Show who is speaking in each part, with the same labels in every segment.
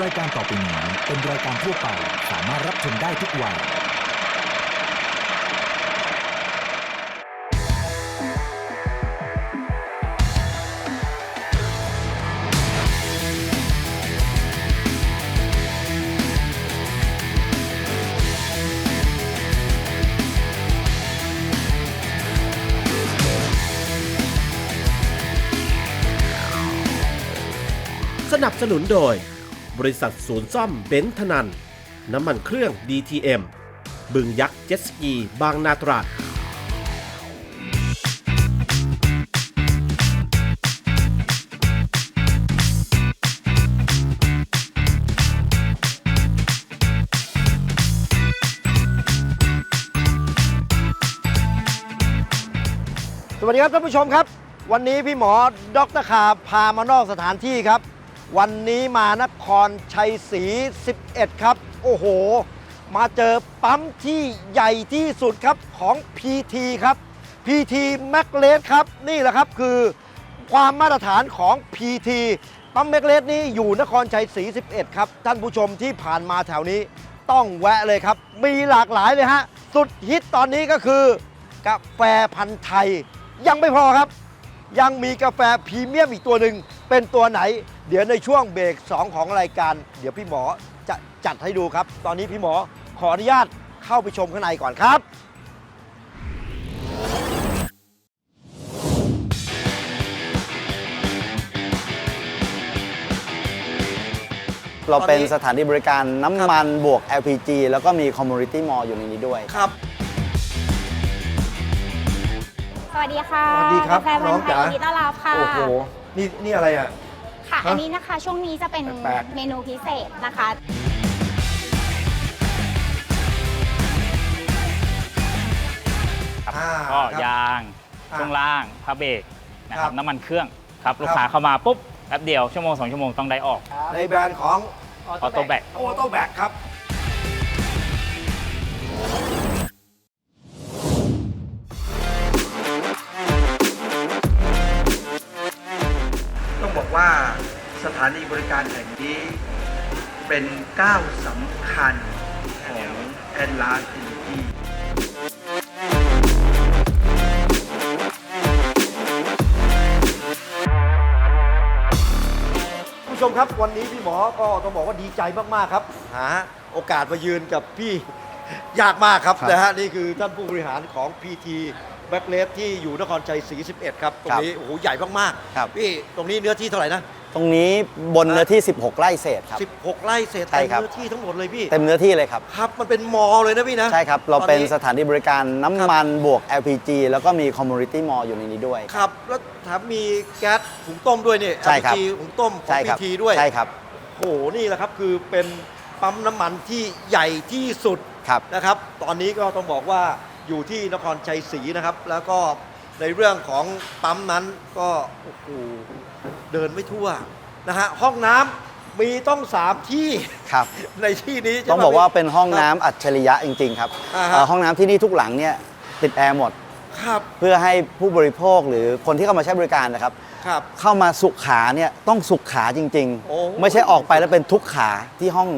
Speaker 1: รายการต่อไปนี้เป็นรายการทั่วไปสามารถรับชมได้ทุกวัย
Speaker 2: สนับสนุนโดย บริษัทศูนย์ซ่อมเบนซ์ธนัน น้ำมันเครื่อง DTM บึงยักษ์เจ็ตสกีบางนาตราด
Speaker 3: สวัสดีครับท่านผู้ชมครับ วันนี้พี่หมอดรคาพามานอกสถานที่ครับ วันนี้มานครชัยศรี 11 ครับ โอ้โห มาเจอปั๊มที่ใหญ่ที่สุดครับของ PT ครับ PT m a c l e s ครับ นี่แหละครับคือความมาตรฐานของ PT ปั๊ม m a c l e s นี้อยู่นครชัยศรี 11 ครับ ท่านผู้ชมที่ผ่านมาแถวนี้ต้องแวะเลยครับ มีหลากหลายเลยฮะ สุดฮิตตอนนี้ก็คือกาแฟพันธุ์ไทย ยังไม่พอครับ ยังมีกาแฟพรีเมียมอีกตัวหนึ่ง เป็นตัวไหน เดี๋ยวในช่วงเบรก2 ของรายการ เดี๋ยวพี่หมอจะจัดให้ดูครับ ตอนนี้พี่หมอขออนุญาตเข้าไปชมข้างในก่อนครับ
Speaker 4: เราเป็น
Speaker 3: ตอนนี้
Speaker 4: สถานีบริการน้ำมันบวก LPG แล้วก็มี Community Mall อยู่ในนี้ด้วย
Speaker 3: ครับ
Speaker 5: สวัสดีค่ะ
Speaker 3: สวัสดีครับ
Speaker 5: กาแฟพัน
Speaker 3: น้อง
Speaker 5: ธุ์ไทย
Speaker 3: จ๋า
Speaker 5: ยินดีต้อนรับค่ะ
Speaker 3: โอ้โห นี่นี่อะไรอะ
Speaker 5: ค่ะ
Speaker 3: ฮะ
Speaker 5: อันนี้นะคะช่วงนี้จะเป็น
Speaker 3: แปลกๆ
Speaker 5: เมนูพิเศษนะคะ
Speaker 3: อ่า
Speaker 6: ก็
Speaker 3: ครับ
Speaker 6: ยาง
Speaker 3: อ่า
Speaker 6: ช่วงล่างผ้าเบรกนะค
Speaker 3: ครั
Speaker 6: รั
Speaker 3: บบ
Speaker 6: น้ำมันเครื่องครับลู
Speaker 3: ค
Speaker 6: ก
Speaker 3: รับ
Speaker 6: ค้าเข้ามาปุ๊บแป๊บเดียวชั่วโมงสองชั่วโมงต้องได้ออก
Speaker 3: ในแบรนด์ของ
Speaker 6: ออโต้แบก
Speaker 3: โอโต้แบกครับ
Speaker 7: การแห่งนี้เป็นก้าวสำคัญของแอนลาสอินที
Speaker 3: ผู้ชมครับวันนี้พี่หมอก็ต้องบอกว่าดีใจมาก ๆ ครับ หาโอกาสมายืนกับพี่ยากมากครับ
Speaker 4: ครับ
Speaker 3: นะฮะนี่คือท่านผู้บริหารของ PT แบ็กเลสที่อยู่นครชัยศรี11 ครับ ตรงนี้ โอ้โห ใหญ่มาก
Speaker 4: ครับ
Speaker 3: ๆพี่ ตรงนี้เนื้อที่เท่าไหร่นะ
Speaker 4: ตรงนี้บนเนื้อที่ 16 ไร่เศษครับ
Speaker 3: 16 ไร่เศษ
Speaker 4: ใช่
Speaker 3: เต็ม
Speaker 4: ครับ
Speaker 3: เนื้อที่ทั้งหมดเลยพี่
Speaker 4: เต็มเนื้อที่เลยครับ
Speaker 3: ครับ มันเป็นมอเลยนะพี่นะ
Speaker 4: ใช่ครับ เรา
Speaker 3: ตอ
Speaker 4: เป็นสถานีบริการน้ำมันบวก LPG แล้วก็มี Community Mall อยู่ในนี้ด้วย
Speaker 3: ครับ แล้วแถมมีแก๊สหุงต้มด้วยนี่
Speaker 4: ใช่ครับ
Speaker 3: LPG หุงต้มของ
Speaker 4: ใช่ครับ
Speaker 3: PT ด้วย
Speaker 4: ใช่ครับ
Speaker 3: โอ้โห นี่แหละครับคือเป็นปั๊มน้ำมันที่ใหญ่ที่สุด
Speaker 4: ครับ
Speaker 3: นะครับ ตอนนี้ก็ต้องบอกว่าอยู่ที่นครชัยศรีนะครับ แล้วก็ในเรื่องของปั๊มนั้นก็โอ้โห เดินไม่ทั่วนะฮะห้องน้ำมีต้องสามที่
Speaker 4: ครับ
Speaker 3: ในที่นี้ใช่
Speaker 4: ต้อง
Speaker 3: ไหม
Speaker 4: บอกว่าเป็นห้อง
Speaker 3: ครับ
Speaker 4: น้ำอัจฉริยะจริง ๆ ครับ
Speaker 3: อ่าฮะ
Speaker 4: เอ่อห้องน้ำที่นี่ทุกหลังเนี่ยติดแอร์หมด
Speaker 3: ครับ
Speaker 4: เพื่อให้ผู้บริโภคหรือคนที่เข้ามาใช้บริการนะครับ
Speaker 3: ครับ
Speaker 4: เข้ามาสุขาเนี่ยต้องสุขาจริง
Speaker 3: โอ้
Speaker 4: ๆ ไม่ใช่ออกไปแล้วเป็นทุกขาที่ห้อง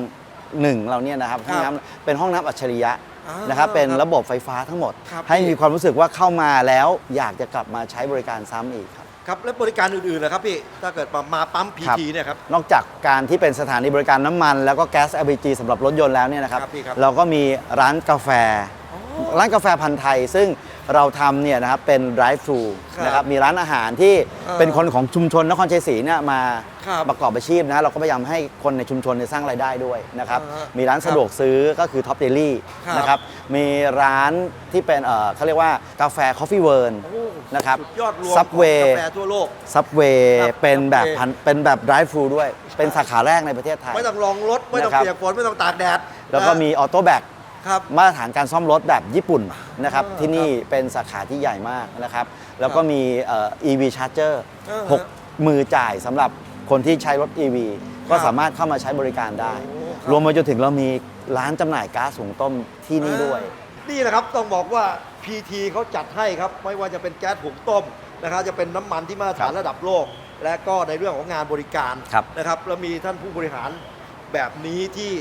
Speaker 4: หนึ่งเราเนี่ยนะครับ
Speaker 3: ครั
Speaker 4: ห้
Speaker 3: บ
Speaker 4: องน้ำเป็นห้องน้ำอัจฉริยะ
Speaker 3: อ่าน
Speaker 4: นะครับเป็น
Speaker 3: ครับ
Speaker 4: ระบบไฟฟ้าทั้งหมด
Speaker 3: ครับ
Speaker 4: ให้
Speaker 3: พี่
Speaker 4: มีความรู้สึกว่าเข้ามาแล้วอยากจะกลับมาใช้บริการซ้ำอีกครับ
Speaker 3: ครับแล้วบริการอื่นๆนะครับพี่ ถ้าเกิดมามาปั๊ม
Speaker 4: ครับ
Speaker 3: PT เนี่ยครับ
Speaker 4: นอกจากการที่เป็นสถานีบริการน้ำมัน แล้วก็แก๊ส LPG สำหรับรถยนต์แล้วเนี่ยนะครับ
Speaker 3: ครับพี่ครับ
Speaker 4: เราก็มีร้านกาแฟ ร้านกาแฟพันธ์ไทย ซึ่ง เราทำเนี่ยนะครับเป็น drive thru
Speaker 3: ครับ
Speaker 4: นะครับมีร้านอาหารที่
Speaker 3: เออ
Speaker 4: เป็นคนของชุมชนนครชัยศรีเนี่ยมา
Speaker 3: ครับ
Speaker 4: ประกอบอาชีพนะเราก็พยายามให้คนในชุมชนเนี่ยสร้างรายได้ด้วยนะครับ
Speaker 3: อ่าฮะ
Speaker 4: มีร้านสะดวกซื้อก็คือ Top Daily
Speaker 3: ครับ
Speaker 4: นะครับมีร้านที่เป็นเอ่อเขาเรียกว่ากาแฟ Coffee w o r l
Speaker 3: โอ้
Speaker 4: นะครับ
Speaker 3: สุดยอดรวม
Speaker 4: Subway
Speaker 3: ของกาแฟทั่วโลก
Speaker 4: ซับเวย์
Speaker 3: ครับ
Speaker 4: เป็นแบบ
Speaker 3: Subway
Speaker 4: พันเป็นแบบ drive thru ด้วย เป็นสาขาแรกในประเทศไทย
Speaker 3: ไม่ต้องลองรถ ไม่ต้อง
Speaker 4: นะครับ
Speaker 3: เปียกฝน ไม่ต้องตากแดด
Speaker 4: แล้วก็
Speaker 3: นะ
Speaker 4: มีออโต้แบ k
Speaker 3: ครับ
Speaker 4: มาตรฐานการซ่อมรถแบบญี่ปุ่นนะครับ
Speaker 3: อ่า
Speaker 4: ที่นี่เป็นสาขาที่ใหญ่มากนะครับแล้วก็มีเอ่อ EV charger
Speaker 3: อ่าฮะ
Speaker 4: หกมือจ่ายสำหรับคนที่ใช้รถ EV ก็
Speaker 3: ครับ
Speaker 4: สามารถเข้ามาใช้บริการได้
Speaker 3: โอ้ครับ
Speaker 4: รวมมาจนถึงเรามีร้านจำหน่ายก๊าซหุงต้มที่นี่ด้วย
Speaker 3: นี่นะครับ ต้องบอกว่า PT เขาจัดให้ครับ ไม่ว่าจะเป็นแก๊สหุงต้มนะครับ จะเป็นน้ำมันที่มาตรฐานระดับโลก และก็ในเรื่องของงานบริการ
Speaker 4: ครับ
Speaker 3: นะครับ แล้วมีท่านผู้บริหารแบบนี้ที่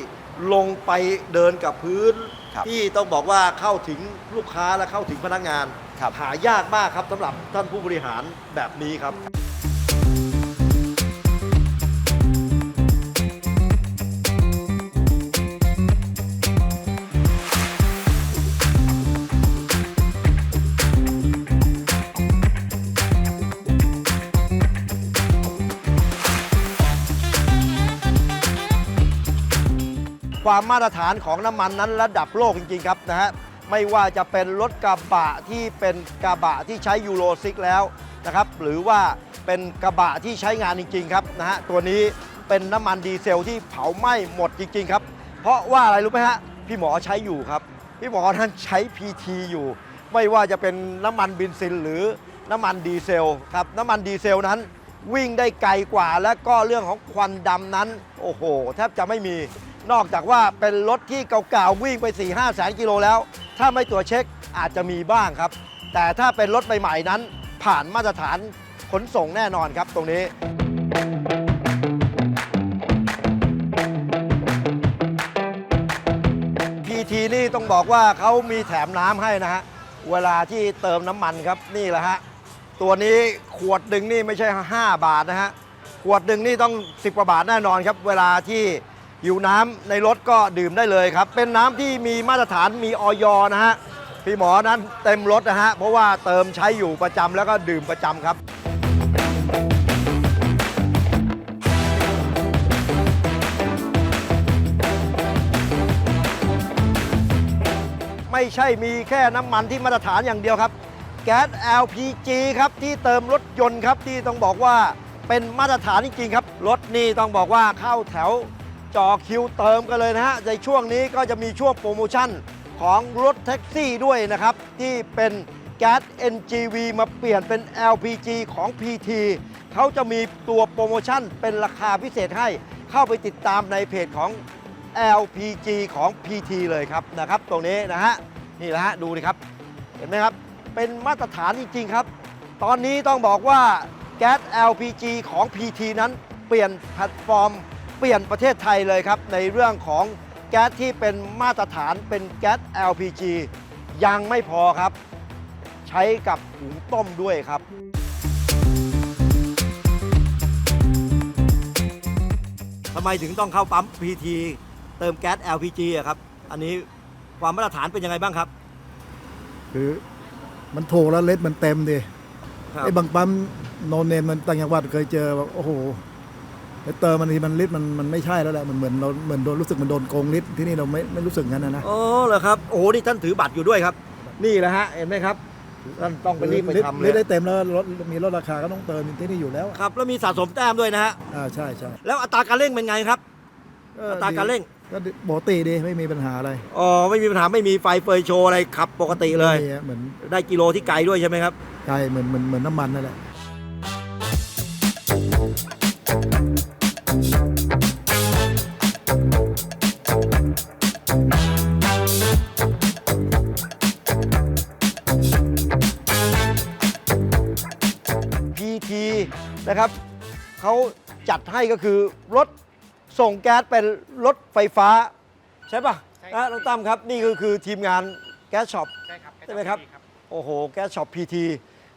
Speaker 3: ลงไปเดินกับพื้น
Speaker 4: ครับ
Speaker 3: ที่ต้องบอกว่าเข้าถึงลูกค้าและเข้าถึงพนักงาน
Speaker 4: ครับ
Speaker 3: หายากมากครับสำหรับท่านผู้บริหารแบบนี้ครับ ความมาตรฐานของน้ำมันนั้นระดับโลกจริงๆครับนะฮะไม่ว่าจะเป็นรถกระบะที่เป็นกระบะที่ใช้ยูโรซิกแล้วนะครับหรือว่าเป็นกระบะที่ใช้งานจริงๆครับนะฮะตัวนี้เป็นน้ำมันดีเซลที่เผาไหม้หมดจริงๆครับเพราะว่าอะไรรู้ไหมฮะพี่หมอใช้อยู่ครับ พี่หมอนั้นใช้ PT อยู่ ไม่ว่าจะเป็นน้ำมันเบนซินหรือน้ำมันดีเซลครับน้ำมันดีเซลนั้นวิ่งได้ไกลกว่าและก็เรื่องของควันดำนั้น โอ้โห แทบจะไม่มี นอกจากว่าเป็นรถที่เก่าๆวิ่งไป 4 5แสนกิโลแล้ว ถ้าไม่ตรวจเช็คอาจจะมีบ้างครับ แต่ถ้าเป็นรถใหม่ๆนั้น ผ่านมาตรฐานขนส่งแน่นอนครับตรงนี้ PT นี่ต้องบอกว่าเขามีแถมน้ำให้นะฮะ เวลาที่เติมน้ำมันครับนี่แหละฮะ ตัวนี้ขวดหนึ่งนี่ไม่ใช่ 5 บาทนะฮะ ขวดหนึ่งนี่ต้อง 10 กว่าบาทแน่นอนครับ เวลาที่ หิวน้ำในรถก็ดื่มได้เลยครับ เป็นน้ำที่มีมาตรฐานมีออยนะฮะพี่หมอนั้นเต็มรถนะฮะเพราะว่าเติมใช้อยู่ประจำแล้วก็ดื่มประจำครับไม่ใช่มีแค่น้ำมันที่มาตรฐานอย่างเดียวครับ แก๊ส LPG ครับ ที่เติมรถยนต์ครับ ที่ต้องบอกว่าเป็นมาตรฐานจริงๆครับ รถนี่ต้องบอกว่าเข้าแถว จอคิวเติมกันเลยนะฮะ ในช่วงนี้ก็จะมีช่วงโปรโมชั่นของรถแท็กซี่ด้วยนะครับ ที่เป็นแก๊ส NGV มาเปลี่ยนเป็น LPG ของ PT เขาจะมีตัวโปรโมชั่นเป็นราคาพิเศษให้เข้าไปติดตามในเพจของ LPG ของ PT เลยครับนะครับ ตรงนี้นะฮะ นี่แหละฮะ ดูดิครับ เห็นไหมครับ เป็นมาตรฐานจริง ๆ ครับ ตอนนี้ต้องบอกว่าแก๊ส LPG ของ PT นั้นเปลี่ยนแพลตฟอร์ม ปลี่ยนประเทศไทยเลยครับ ในเรื่องของแก๊สที่เป็นมาตรฐานเป็นแก๊ส LPG ยังไม่พอครับ ใช้กับหุงต้มด้วยครับ ทำไมถึงต้องเข้าปั๊ม PT เติมแก๊ส LPG อะครับ อันนี้ความมาตรฐานเป็นยังไงบ้างครับ
Speaker 8: คือมันถูกแล้วเล็ดมันเต็มดิ
Speaker 3: ครับ
Speaker 8: ไอ้บางปั๊มโนเนมมันต่างจังหวัดเคยเจอแบบโอ้โห ไปเติมมันทีมันลิตรมันมันไม่ใช่แล้วแหละมันเหมือนเราเหมือนโดนรู้สึกมันโดนโกงลิตรที่นี่เราไม่ไม่รู้สึกงั้นนะนะ
Speaker 3: อ๋อเหรอครับ โอ้โหนี่ท่านถือบัตรอยู่ด้วยครับ นี่แหละฮะ เห็นไหมครับ ท่านต้องไปรีบไปทำเล
Speaker 8: ลิ
Speaker 3: ย
Speaker 8: ตรได้เต็มแล้วรถมีรถราคาก็ต้องเติมที่นี่อยู่แล้ว
Speaker 3: ครับ แล้วมีสะสมแต้มด้วยนะฮะ
Speaker 8: อ่าใช่ใช่
Speaker 3: แล้วอัตราการเร่งเป็นไงครับ อัตราการเร่ง
Speaker 8: ก็ปกติดีไม่มีปัญหาอะไร
Speaker 3: อ๋อ ไม่มีปัญหา ไม่มีไฟเฟยโชว์อะไรขับปกติเลย
Speaker 8: ไม่มีอะเหมือน
Speaker 3: ได้กิโลที่ไกลด้วยใช่ไหมครับ
Speaker 8: ไกลเหมือนเหมือนเหมือนน้ำมันนั่นแหละ
Speaker 3: นะครับเขาจัดให้ก็คือรถส่งแก๊สเป็นรถไฟฟ้า ใช่ปะ
Speaker 6: ใช่
Speaker 3: นะครับน้องตั้มครับ นี่คือคือทีมงานแก๊สช็อป
Speaker 6: ใช่ครับ
Speaker 3: ใช่ไหมครับ โอ้โห แก๊สช็อป PT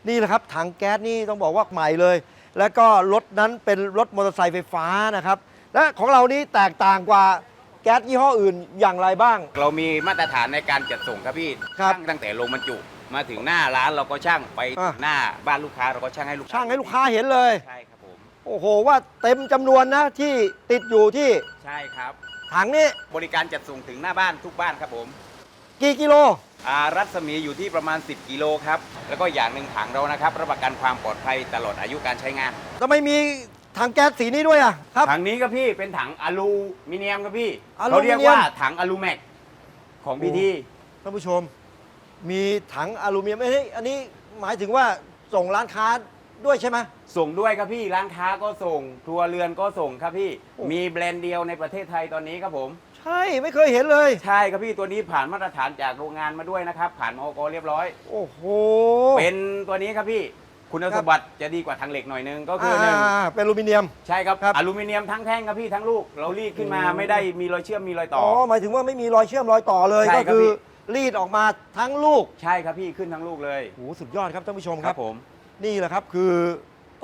Speaker 3: นี่แหละครับ ถังแก๊สนี่ต้องบอกว่าใหม่เลย แล้วก็รถนั้นเป็นรถมอเตอร์ไซค์ไฟฟ้านะครับ และของเรานี้แตกต่างกว่าแก๊สยี่ห้ออื่นอย่างไรบ้าง
Speaker 9: เรามีมาตรฐานในการจัดส่งครับพี่
Speaker 3: ครับ
Speaker 9: ช่างตั้งแต่ลงบรรจุ มาถึงหน้าร้านเราก็ช่างไป
Speaker 3: อะ
Speaker 9: หน้าบ้านลูกค้าเราก็ช่างให้ลูก
Speaker 3: ช่างให้ลูกค้าเห็นเลย
Speaker 9: ใช่ครับผม
Speaker 3: โอ้โห ว่าเต็มจำนวนนะที่ติดอยู่ที่
Speaker 9: ใช่ครับ
Speaker 3: ถังนี้
Speaker 9: บริการจัดส่งถึงหน้าบ้านทุกบ้านครับผม
Speaker 3: กี่กิโล
Speaker 9: อ่ารัศมีอยู่ที่ประมาณ 10 กิโลครับแล้วก็อย่างหนึ่งถังเรานะครับรับประกันความปลอดภัยตลอดอายุการใช้งาน
Speaker 3: ทำไมมีถังแก๊สสีนี้ด้วยอะครับ
Speaker 9: ถังนี้ครับพี่เป็นถังอลูมิเนียมครับพี่
Speaker 3: อลู
Speaker 9: เขาเรียก
Speaker 3: มิเนียม
Speaker 9: ว่าถังอลูแม็กของพีที
Speaker 3: ท่านผู้ชม มีถังอลูมิเนียมเอ้ยอันนี้หมายถึงว่าส่งร้านค้าด้วยใช่ไหม
Speaker 9: ส่งด้วยครับพี่ร้านค้าก็ส่งครัวเรือนก็ส่งครับพี่
Speaker 3: โอ้
Speaker 9: มีแบรนด์เดียวในประเทศไทยตอนนี้ครับผม
Speaker 3: ใช่ไม่เคยเห็นเลย
Speaker 9: ใช่ครับพี่ตัวนี้ผ่านมาตรฐานจากโรงงานมาด้วยนะครับ ผ่านมอกเรียบร้อย
Speaker 3: โอ้โห
Speaker 9: เป็นตัวนี้ครับพี่ คุณสมบัติจะดีกว่าทางเหล็กหน่อยนึงก็คือหนึ่ง
Speaker 3: อ่าเป็นอลูมิเนียม
Speaker 9: ใช่ครับ
Speaker 3: ครับ
Speaker 9: อลูมิเนียมทั้งแท่งครับพี่ทั้งลูก เรารีดขึ้นมา
Speaker 3: โอ้
Speaker 9: ไม่ได้มีรอยเชื่อมมีรอยต่อ
Speaker 3: อ๋อ
Speaker 9: อ
Speaker 3: หมายถึงว่าไม่มีรอยเชื่อมรอยต่อเลย
Speaker 9: ใช่
Speaker 3: ก็
Speaker 9: ครับ
Speaker 3: คือ
Speaker 9: พี่
Speaker 3: รีดออกมาทั้งลูก
Speaker 9: ใช่ครับพี่ขึ้นทั้งลูกเลย
Speaker 3: โอ้โหสุดยอดครับท่านผู้ชม
Speaker 9: ค
Speaker 3: ค
Speaker 9: รั
Speaker 3: รั
Speaker 9: บบผม
Speaker 3: นี่แหละครับคือ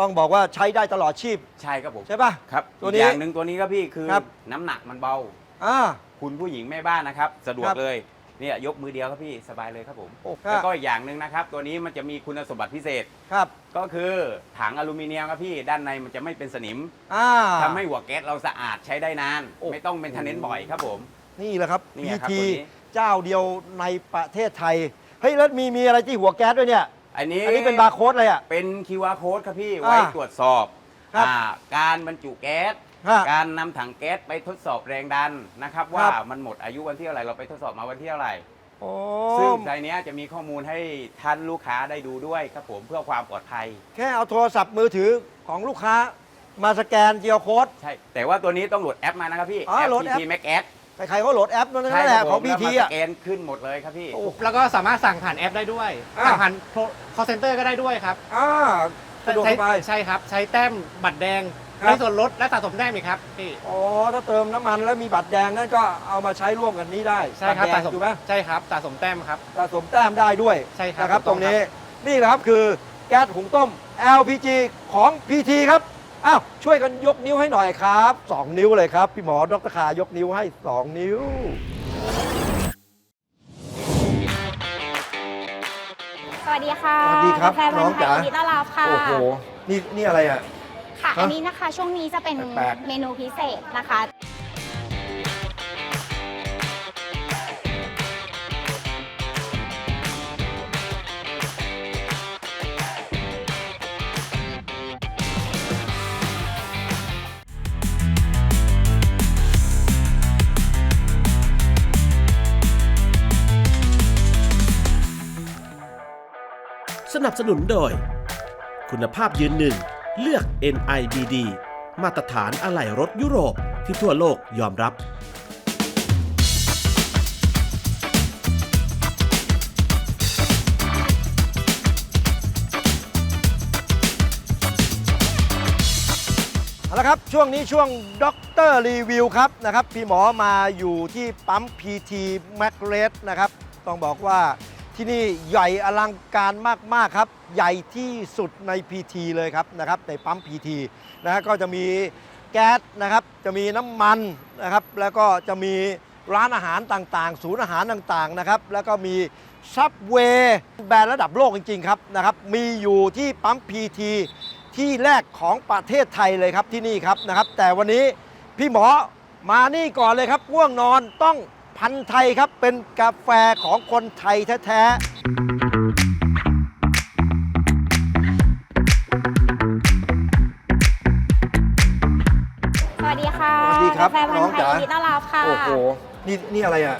Speaker 3: ต้องบอกว่าใช้ได้ตลอดชีพ
Speaker 9: ใช่ครับผม
Speaker 3: ใช่ป่ะ
Speaker 9: ครับ
Speaker 3: ตัวนี้
Speaker 9: อีกอย่างหนึ่งตัวนี้ครับพี่คือ
Speaker 3: ครับ
Speaker 9: น้ำหนักมันเบา
Speaker 3: อ่า
Speaker 9: คุณผู้หญิงแม่บ้านนะครับ สะดวก
Speaker 3: ครับ
Speaker 9: เลยเนี่ยยกมือเดียวครับพี่สบายเลยครับผม
Speaker 3: โอ้
Speaker 9: แล้วก็อีกอย่างหนึ่งนะครับ ตัวนี้มันจะมีคุณสมบัติพิเศษ
Speaker 3: ครับ
Speaker 9: ก็คือถังอลูมิเนียมครับพี่ด้านในมันจะไม่เป็นสนิม
Speaker 3: อ่า
Speaker 9: ทำให้หัวแก๊สเราสะอาดใช้ได้นาน
Speaker 3: โอ้
Speaker 9: ไม่ต้องเป็นทนเนนบ่อยครับผม
Speaker 3: นี่แหละครับ
Speaker 9: นี่ครับ
Speaker 3: PT
Speaker 9: ตัวนี้
Speaker 3: เจ้าเดียวในประเทศไทย เฮ้ยแล้วมีมีอะไรที่หัวแก๊สด้วยเนี่ย
Speaker 9: อันนี้
Speaker 3: อันนี้เป็นบาร์โค้ดเลยอะ
Speaker 9: เป็น QR code ครับพี่
Speaker 3: อ่า
Speaker 9: ไว้ตรวจสอบ
Speaker 3: ครับ
Speaker 9: อ่าการบรรจุแก๊ส
Speaker 3: ฮะ
Speaker 9: การนำถังแก๊สไปทดสอบแรงดันนะครับ
Speaker 3: ค
Speaker 9: ว่า
Speaker 3: รับ
Speaker 9: มันหมดอายุวันที่เท่าไหร่เราไปทดสอบมาวันที่เท่าไหร่
Speaker 3: โอ้
Speaker 9: ซึ่งในเนี้ยจะมีข้อมูลให้ท่านลูกค้าได้ดูด้วยครับผมเพื่อความปลอดภัย
Speaker 3: แค่เอาโทรศัพท์มือถือของลูกค้ามาสแกนเจียวโค้ด
Speaker 9: ใช่ แต่ว่าตัวนี้ต้องโหลดแอปมานะครับพี่
Speaker 3: อ๋อ
Speaker 9: แอป
Speaker 3: โหลดแอป
Speaker 9: PT Mac S
Speaker 3: ใครๆเขาโหลดแอปนั่น
Speaker 9: ใช่
Speaker 3: แห
Speaker 9: ครั
Speaker 3: ละ
Speaker 9: บ
Speaker 3: ของ
Speaker 9: ผม
Speaker 3: พี
Speaker 9: แล้ว
Speaker 3: ที
Speaker 9: มันส
Speaker 3: อะ
Speaker 9: แกนขึ้นหมดเลยครับพี่
Speaker 3: โอ้
Speaker 10: แล้วก็สามารถสั่งผ่านแอปได้ด้วย
Speaker 3: อะ
Speaker 10: สั่งผ่าน call center ก็ได้ด้วยครับ
Speaker 3: อ่าสะดวก
Speaker 10: ใช้
Speaker 3: สบาย
Speaker 10: ใช่ครับ ใช้แต้มบัตรแดง
Speaker 3: ครับ
Speaker 10: ได้ส่วนลดและสะสมแต้มอีกครับพี่
Speaker 3: อ๋อ ถ้าเติมน้ำมันแล้วมีบัตรแดงนั่นก็เอามาใช้ร่วมกันนี้ได้
Speaker 10: ใช่ครับ
Speaker 3: บัตแด
Speaker 10: สะ
Speaker 3: ง
Speaker 10: สม
Speaker 3: ถูกไหม
Speaker 10: ใช่ครับสะสมแต้มครับ
Speaker 3: สะสมแต้มได้ด้วย
Speaker 10: ใช่ครับ
Speaker 3: นะครับ
Speaker 10: ถูก
Speaker 3: ต
Speaker 10: ต้
Speaker 3: ร
Speaker 10: อง
Speaker 3: งนี้
Speaker 10: ครับ
Speaker 3: นี่แหละครับคือแก๊สหุงต้ม LPG ของ PT ครับ อ้าวช่วยกันยกนิ้วให้หน่อยครับ 2 นิ้วเลยครับ พี่หมอดรคายกนิ้วให้ 2 นิ้ว
Speaker 5: สวัสดีค่ะ
Speaker 3: สวัสดีครับ
Speaker 5: กาแฟพั
Speaker 3: น้อง
Speaker 5: นธุ์ไท
Speaker 3: จ๋า
Speaker 5: ยยินดีต้อนรับค่ะ
Speaker 3: โอ้โห นี่นี่อะไรอะ
Speaker 5: ค่ะ
Speaker 3: ฮะ
Speaker 5: อันนี้นะคะช่วงนี้จะเป็น
Speaker 3: แปลกๆ
Speaker 5: เมนูพิเศษนะคะ
Speaker 2: นับสนุนโดย คุณภาพยืนหนึ่ง เลือก NIBD มาตรฐานอะไหล่รถยุโรปที่ทั่วโลกยอมรับ
Speaker 3: เอาละครับ ช่วงนี้ช่วงด็อกเตอร์รีวิวครับนะครับ พี่หมอมาอยู่ที่ปั๊ม PT m a c r e d นะครับ ต้องบอกว่า ที่นี่ใหญ่อลังการมาก ๆ ครับ ใหญ่ที่สุดใน PT เลยครับนะครับในปั๊ม PT นะฮะก็จะมีแก๊สนะครับจะมีน้ำมันนะครับแล้วก็จะมีร้านอาหารต่างๆ ศูนย์อาหารต่างๆนะครับแล้วก็มีซับเวย์แบรนด์ระดับโลกจริง ๆ ครับนะครับมีอยู่ที่ปั๊ม PT ที่แรกของประเทศไทยเลยครับที่นี่ครับนะครับแต่วันนี้พี่หมอมานี่ก่อนเลยครับง่วงนอนต้อง พันธุ์ไทยครับ เป็นกาแฟของคนไทยแท้ๆ
Speaker 5: สวัสดีค่ะ
Speaker 3: สวัสดีครับ
Speaker 5: กาแฟพัน
Speaker 3: น้อง
Speaker 5: ธุ์ไทย
Speaker 3: จ๋า
Speaker 5: ยินดีต้อนรับค่ะ
Speaker 3: โอ้โห นี่นี่อะไรอะ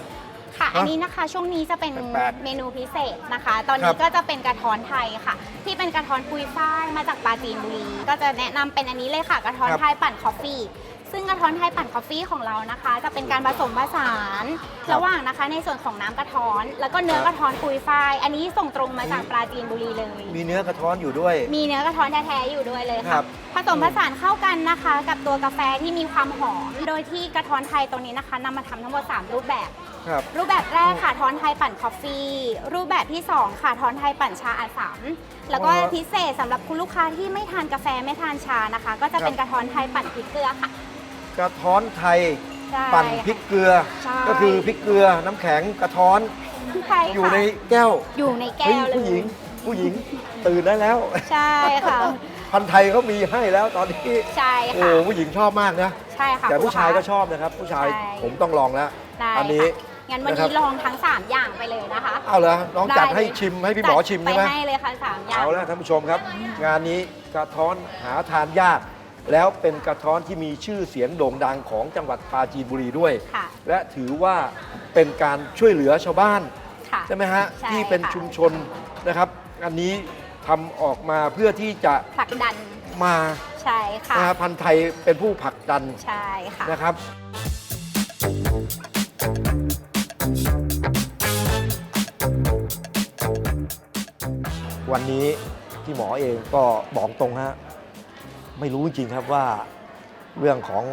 Speaker 5: ค่ะ อันนี้นะคะช่วงนี้จะเป็น
Speaker 3: แปลกๆ
Speaker 5: เมนูพิเศษนะคะ ตอน
Speaker 3: ครั
Speaker 5: นี้
Speaker 3: บ
Speaker 5: ก็จะเป็นกระท้อนไทยค่ะ ที่เป็นกระท้อนปุยฝ้ายมาจากปราจีนบุรีก็จะแนะนำเป็นอันนี้เลยค่ะ กระท้อน
Speaker 3: ครับ
Speaker 5: ไทยปั่นคอฟฟี่ ซึ่งกระท้อนไทยปั่นคอฟฟี่ของเรานะคะ จะเป็นการผสมผสานระหว่างนะคะ ในส่วนของน้ำกระท้อน แล้วก็เนื้อกระท้อนปุยฝ้าย อันนี้ส่งตรงมาจากปราจีนบุรีเลย
Speaker 3: มีเนื้อกระท้อนอยู่ด้วย
Speaker 5: มีเนื้อกระท้อนแท้ๆอยู่ด้วยเลย
Speaker 3: ครั
Speaker 5: ค่ะ
Speaker 3: บ
Speaker 5: ผสมผสานเข้ากันนะคะ กับตัวกาแฟที่มีความหอม โดยที่กระท้อนไทยตรงนี้นะคะนำมาทำทั้งหมด3รูปแบบ
Speaker 3: ครับ
Speaker 5: รูปแบบแรกค่ะท้อนไทยปั่นคอฟฟี่รูปแบบที่2ค่ะท้อนไทยปั่นชาอัดสามแล้วก็
Speaker 3: อ๋อ
Speaker 5: พิเศษสำหรับคุณลูกค้าที่ไม่ทานกาแฟไม่ทานชานะคะ ก็จะเป็น
Speaker 3: ครับ
Speaker 5: กระท้อนไทยปั่นพริกเกลือค่ะ
Speaker 3: กระท้อนไทย
Speaker 5: ใช่
Speaker 3: ปั่นพริกเกลือ
Speaker 5: ใช่
Speaker 3: ก็คือพริกเกลือน้ำแข็งกระท้อน
Speaker 5: ใช่
Speaker 3: อยู่
Speaker 5: ค่ะ
Speaker 3: ในแก้ว
Speaker 5: อยู่ในแก้
Speaker 3: เฮ้ยว
Speaker 5: เลย
Speaker 3: ผู้หญิงผู้หญิงตื่นได้แล้ว
Speaker 5: ใช่ค่ะ
Speaker 3: พันธุ์ไทยเขามีให้แล้วตอนนี้
Speaker 5: ใช่
Speaker 3: โอ้
Speaker 5: ค่ะ
Speaker 3: ผู้หญิงชอบมากนะ
Speaker 5: ใช่ค่ะ
Speaker 3: แต่ผู้ชายก็
Speaker 5: คุณลู
Speaker 3: ชอบนะครับ ผู้ชาย
Speaker 5: ใช่
Speaker 3: ผมต้องลองแล้ว
Speaker 5: ได้
Speaker 3: อันี้
Speaker 5: ค่ะงั้นวัน
Speaker 3: นะครับ
Speaker 5: นี้ลองทั้ง 3 อย่างไปเลยนะคะ
Speaker 3: เอาเหรอน้องจัดให้
Speaker 5: ไเลย
Speaker 3: ชิมให้พี่หมอชิม
Speaker 5: จั
Speaker 3: ใช่ไหม
Speaker 5: ไปให้เลยค่ะสามอย่าง
Speaker 3: เอาละท่านผู้ชมครับ งานนี้กระท้อนหาทานยาก แล้วเป็นกระท้อนที่มีชื่อเสียงโด่งดังของจังหวัดปราจีนบุรีด้วย
Speaker 5: ค่ะ
Speaker 3: และถือว่าเป็นการช่วยเหลือชาวบ้าน
Speaker 5: ค่ะ
Speaker 3: ใช่ไหมฮะ
Speaker 5: ใช่
Speaker 3: ที่เป็น
Speaker 5: ค่ะ
Speaker 3: ชุมชนนะครับ อันนี้ทำออกมาเพื่อที่จะ
Speaker 5: ผลักดัน
Speaker 3: มา
Speaker 5: ใช่ค่ะ
Speaker 3: นะฮะพันธุ์ไทยเป็นผู้ผลักดัน
Speaker 5: ใช่ค่ะ
Speaker 3: นะครับ วันนี้ที่พี่หมอเองก็บอกตรงฮะ ไม่รู้จริงครับว่าเรื่องของ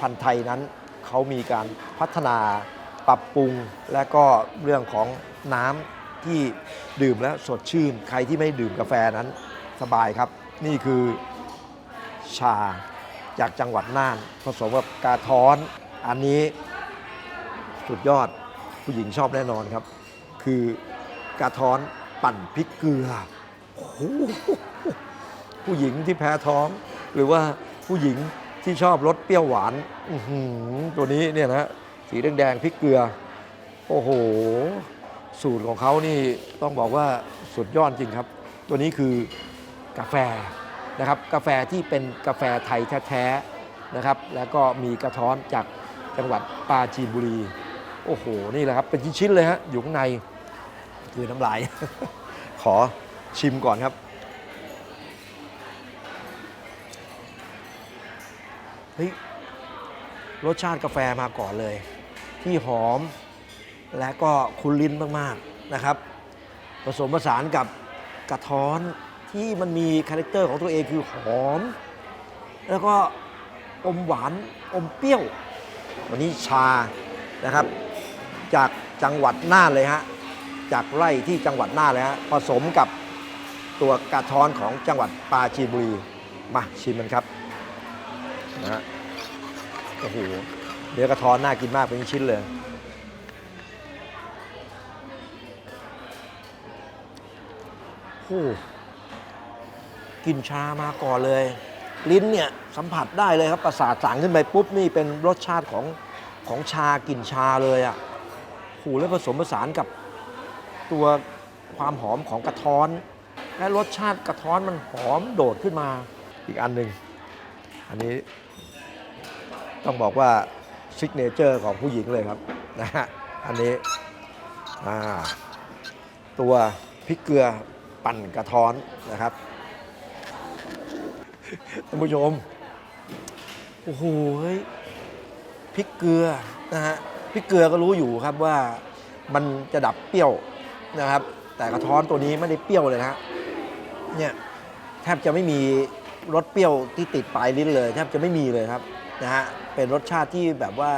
Speaker 3: พันธุ์ไทยนั้นเขามีการพัฒนาปรับปรุง และก็เรื่องของน้ำที่ดื่มแล้วสดชื่น ใครที่ไม่ดื่มกาแฟนั้นสบายครับ นี่คือชาจากจังหวัดน่าน ผสมกับกาท้อน อันนี้สุดยอดผู้หญิงชอบแน่นอนครับ คือกาท้อนปั่นพริกเกลือโอ้ ผู้หญิงที่แพ้ท้อง หรือว่าผู้หญิงที่ชอบรสเปรี้ยวหวานตัวนี้เนี่ยนะสีแดงๆพริกเกลือ โอ้โห สูตรของเขานี่ต้องบอกว่าสุดยอดจริงครับ ตัวนี้คือกาแฟนะครับ กาแฟที่เป็นกาแฟไทยแท้ๆนะครับ แล้วก็มีกระท้อนจากจังหวัดปราจีนบุรี โอ้โห นี่แหละครับเป็นชิ้นๆเลยฮะอยู่ข้างในคือน้ำลาย ขอชิมก่อนครับ เฮ้ยรสชาติกาแฟมาก่อนเลย ที่หอมและก็คุ้นลิ้นมากๆนะครับ ผสมผสานกับกระท้อนที่มันมีคาแรคเตอร์ของตัวเองคือหอม แล้วก็อมหวานอมเปรี้ยว วันนี้ชานะครับ จากจังหวัดน่านเลยฮะจากไร่ที่จังหวัดน่านเลยฮะผสมกับตัวกระท้อนของจังหวัดปราจีนบุรีมาชิมมันครับ นะฮะโอ้โหเนื้อกระท้อนน่ากินมากเป็นชิ้นเลย โอ้กลินชามาก่อนเลย ลิ้นเนี่ยสัมผัสได้เลยครับประสาทสั่งขึ้นไปปุ๊บนี่เป็นรสชาติของของชากลิ่นชาเลยอะ่ะโหแล้วผสมผสานกับตัวความหอมของกระท้อน และรสชาติกระท้อนมันหอมโดดขึ้นมาอีกอันหนึ่งอันนี้ ต้องบอกว่าซิกเนเจอร์ของผู้หญิงเลยครับนะฮะอันนี้ตัวพริกเกลือปั่นกระท้อนนะครับท่านผู้ชมโอ้โหพริกเกลือนะฮะพริกเกลือก็รู้อยู่ครับว่ามันจะดับเปรี้ยวนะครับ แต่กระท้อนตัวนี้ไม่ได้เปรี้ยวเลยนะเนี่ยแทบจะไม่มีรสเปรี้ยวที่ติดปลายลิ้นเลยแทบจะไม่มีเลยครับนะฮะ เป็นรสชาติที่แบบว่า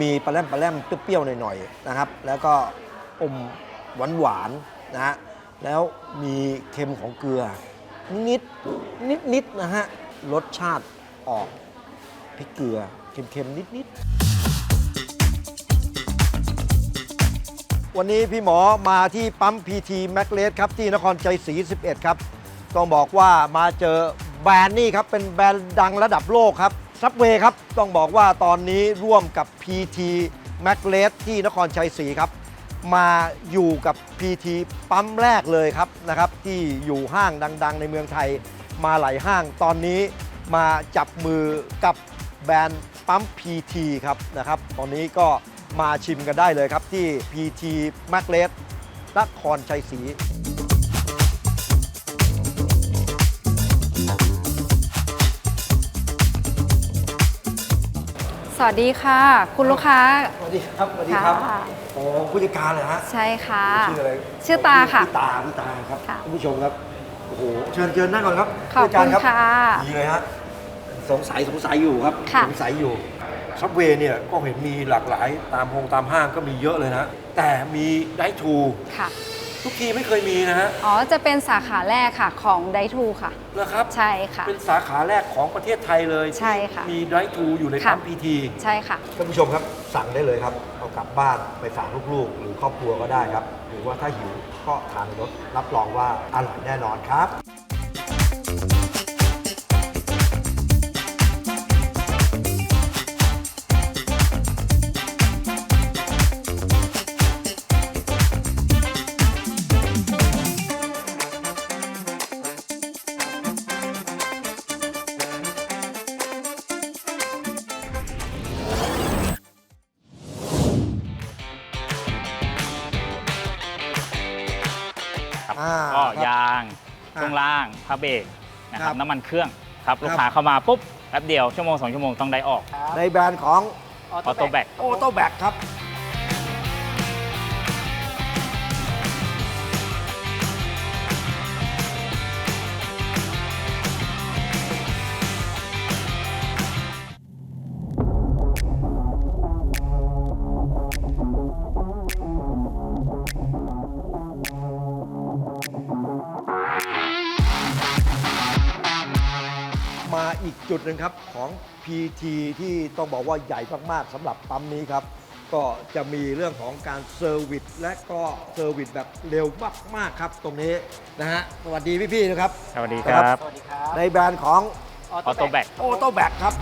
Speaker 3: มีปลาแรมปลาแรมเปรี้ยวๆหน่อยๆนะครับ แล้วก็อมหวานๆนะฮะแล้วมีเค็มของเกลือ นิดนิดนิดๆนะฮะรสชาติออกพริกเกลือเค็มๆนิดๆวันนี้พี่หมอมาที่ปั๊มพีทีแมกเลสครับที่นครใจศรี 11 ครับ ต้องบอกว่ามาเจอแบรนด์นี่ครับ เป็นแบรนด์ดังระดับโลกครับ ซับเวย์ครับ ต้องบอกว่าตอนนี้ร่วมกับ PT m a c l e s ที่นครชัยศรีครับ มาอยู่กับ PT ปั๊มแรกเลยครับนะครับ ที่อยู่ห้างดัง ๆ ในเมืองไทย มาหลายห้างตอนนี้มาจับมือกับแบรนด์ปั๊ม PT ครับนะครับ ตอนนี้ก็มาชิมกันได้เลยครับที่ PT m a c l e s นครชัยศรี
Speaker 11: สวัสดีค่ะ คุณลูกค้า
Speaker 3: สวัสดีครับสวัสดีครับ
Speaker 11: ค่ะ
Speaker 3: โอ้ผู้จัดการเหรอฮะ
Speaker 11: ใช่ค่ะ
Speaker 3: ชื่ออะไร
Speaker 11: ชื่อตาค่ะ
Speaker 3: พี่ตาพี่ตาครับ
Speaker 11: ค่ะ
Speaker 3: ท่านผู้ชมครับโอ้โหเชิญเชิญนั่งก่อนครับ
Speaker 11: ขอบ
Speaker 3: ผู้จัดการ
Speaker 11: คุณ
Speaker 3: ครับ
Speaker 11: ค่ะ
Speaker 3: ดีเลยฮะสงสัยสงสัยอยู่ครับ
Speaker 11: ค่ะ
Speaker 3: สงสัยอยู่ซับเวย์เนี่ยก็เห็นมีหลากหลายตามโรงตามห้างก็มีเยอะเลยนะแต่มีไดทู
Speaker 11: ค่ะ
Speaker 3: ทุกทีไม่เคยมีนะฮะ
Speaker 11: อ๋อ จะเป็นสาขาแรกค่ะของไดทูค่ะ
Speaker 3: นะครับ
Speaker 11: ใช่ค่ะ
Speaker 3: เป็นสาขาแรกของประเทศไทยเลย
Speaker 11: ใช่ค่ะ
Speaker 3: มีไดทูอยู่ใน
Speaker 11: ค่ะ
Speaker 3: ปั๊มพีที
Speaker 11: ใช่ค่ะ
Speaker 3: ท่านผู้ชมครับสั่งได้เลยครับ เอากลับบ้านไปฝากลูกๆ หรือครอบครัวก็ได้ครับ หรือว่าถ้าหิวก็ทานในรถรับรองว่าอร่อยแน่นอนครับ
Speaker 6: ครับ ช่วงล่างผ้าเบรกนะค
Speaker 3: ครั
Speaker 6: รับบน้ำมันเครื่องครับ
Speaker 3: ครับ
Speaker 6: ลูกค้าเข้ามาปุ๊บแป๊บเดียวชั่วโมงสองชั่วโมงต้องได้ออก
Speaker 3: ในแบรนด์ของ
Speaker 6: ออโต้แบก
Speaker 3: โอโต้แบกครับ จุดหนึ่งครับของ PT ที่ต้องบอกว่าใหญ่มากๆสำหรับปั๊มนี้ครับ ก็จะมีเรื่องของการเซอร์วิสและก็เซอร์วิสแบบเร็วมากๆครับ ตรงนี้นะฮะสวัสดีพี่ๆนะครับ
Speaker 6: สวัสดีครับ
Speaker 3: ในแบรนด์ของ
Speaker 6: ออโตแบก
Speaker 3: โอโตแบกครับ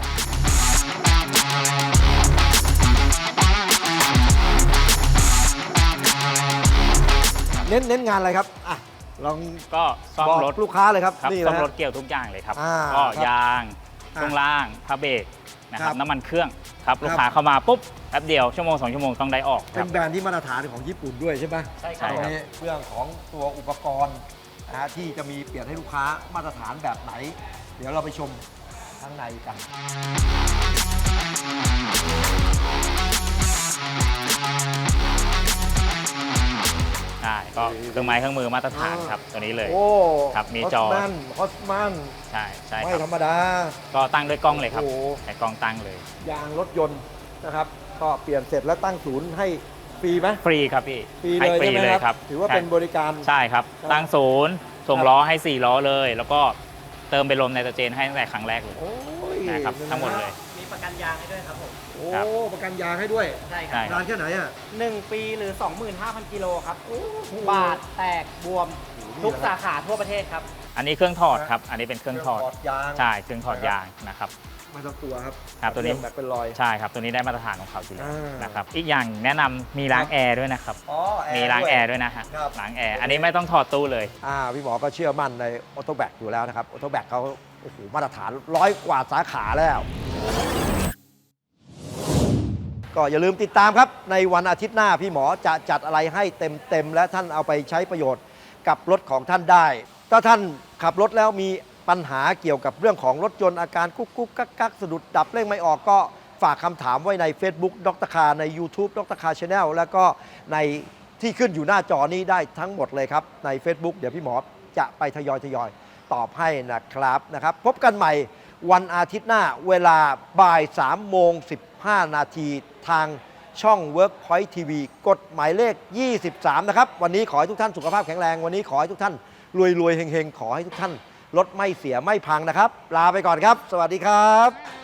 Speaker 3: เน้นเน้นงานอะไรครับอะ ลอง
Speaker 6: ก็ซ่อม
Speaker 3: บอก
Speaker 6: รถ
Speaker 3: ลูกค้าเลยครับ
Speaker 6: ครับ
Speaker 3: นี่
Speaker 6: ซ่อม
Speaker 3: นะฮะ
Speaker 6: รถเกี่ยวทุกอย่างเลยครับ
Speaker 3: อ่า
Speaker 6: ก็
Speaker 3: ครับ
Speaker 6: ยาง
Speaker 3: อ่า
Speaker 6: ช่วงล่างผ้าเบรกนะค
Speaker 3: ครั
Speaker 6: รั
Speaker 3: บบ
Speaker 6: น้ำมันเครื่องครับ
Speaker 3: ครับ
Speaker 6: ลูกค้าเข้ามาปุ๊บแป๊บเดียวชั่วโมงสองชั่วโมงต้องได้ออกค
Speaker 3: เป็
Speaker 6: รับ
Speaker 3: นแบรนด์ที่มาตรฐานของญี่ปุ่นด้วยใช่ไหม
Speaker 6: ใช่ครับ
Speaker 3: ตรงนี้เรื่องของตัวอุปกรณ์นะฮะที่จะมีเปลี่ยนให้ลูกค้ามาตรฐานแบบไหน เดี๋ยวเราไปชมข้างในกัน
Speaker 6: ใช่ก็เครื่องไม้เครื่องมือมาตรฐานครับตัวนี้เลย
Speaker 3: โอ้
Speaker 6: ครับมีจอ
Speaker 3: ฮอสแมนฮอสแมน
Speaker 6: ใช่ใช่
Speaker 3: ไม่
Speaker 6: ค
Speaker 3: ธ
Speaker 6: รั
Speaker 3: ร
Speaker 6: บ
Speaker 3: รมดา
Speaker 6: ก็ตั้งด้วยกล้องเลยครับ
Speaker 3: โอ้โห
Speaker 6: ใช้กล้องตั้งเลย
Speaker 3: ยางรถยนต์นะครับ ก็เปลี่ยนเสร็จแล้วตั้งศูนย์ให้ฟรีไหม
Speaker 6: ฟรีครับพี่
Speaker 3: ฟรี
Speaker 6: ให้
Speaker 3: เลย
Speaker 6: ฟรี
Speaker 3: ใช่ไหม
Speaker 6: เลย
Speaker 3: ค
Speaker 6: ค
Speaker 3: รั
Speaker 6: รั
Speaker 3: บบถือว่าเป็นบริการ
Speaker 6: ใช่ครับ
Speaker 3: ครับ
Speaker 6: ตั้งศูนย์ส่ง
Speaker 3: ครับ
Speaker 6: ล้อให้ 4 ล้อเลย แล้วก็เติมเป็นลมไนโตรเจนให้ตั้งแต่ครั้งแรกเลย
Speaker 3: โอ้ย
Speaker 6: นะครับ
Speaker 3: นั่นนะ
Speaker 6: ทั้งหมดเลย
Speaker 10: มีประกันยางให้ด้วยครับผม
Speaker 3: โอ้
Speaker 6: ครับ
Speaker 3: ประกันยางให้ด้วย
Speaker 10: ใช่ค
Speaker 6: ใช่
Speaker 10: รับ
Speaker 3: นานแค่ไหนอะ
Speaker 10: หนึ่งปีหรือ 25,000 กิโลครับ บาดแตกบวมทุกสาขาทั่วประเทศครับ
Speaker 6: อันนี้เครื่องถอดครับ อันนี้เป็นเครื่องถอด
Speaker 3: ถอดยาง
Speaker 6: ใช่เครื่องถอดยางนะครับ
Speaker 3: ไม่ต้องกลัวครับ
Speaker 6: ครับตัวนี้
Speaker 3: เองแบบเป็นรอย
Speaker 6: ใช่ครับ ตัวนี้ได้มาตรฐานของเขาอยู่แล้ว
Speaker 3: อ่าน
Speaker 6: นะครับ อีกอย่างแนะนำมีล้างแอร์ด้วยนะครับ
Speaker 3: อ๋อแอร์
Speaker 6: มีล้าง
Speaker 3: ด้วย
Speaker 6: แอร์ด้วยนะฮะ
Speaker 3: ครับ
Speaker 6: ล้างแอร์อันนี้ไม่ต้องถอดตู้เลย
Speaker 3: อ่าพี่หมอก็เชื่อมั่นในออโตแบกอยู่แล้วนะครับออโตแบกเขาโอ้โหมาตรฐานร้อยกว่าสาขาแล้ว ก็อย่าลืมติดตามครับ ในวันอาทิตย์หน้าพี่หมอจะจัดอะไรให้เต็มๆและท่านเอาไปใช้ประโยชน์กับรถของท่านได้ ถ้าท่านขับรถแล้วมีปัญหาเกี่ยวกับเรื่องของรถยนต์อาการกุ๊กกุ๊กกักกักสะดุดดับเร่งไม่ออกก็ฝากคำถามไว้ใน Facebook ดรคาใน YouTube ดรคาชาแนลแล้วก็ในที่ขึ้นอยู่หน้าจอนี้ได้ทั้งหมดเลยครับ ใน Facebook เดี๋ยวพี่หมอจะไปทยอยทยอยตอบให้นะครับนะครับ พบกันใหม่วันอาทิตย์หน้าเวลาบ่าย3โมง15 นาที ทางช่อง Workpoint TV กฎหมายเลข 23 นะครับ วันนี้ขอให้ทุกท่านสุขภาพแข็งแรง วันนี้ขอให้ทุกท่านรวยรวยๆเฮงๆขอให้ทุกท่านรถไม่เสียไม่พังนะครับ ลาไปก่อนครับ สวัสดีครับ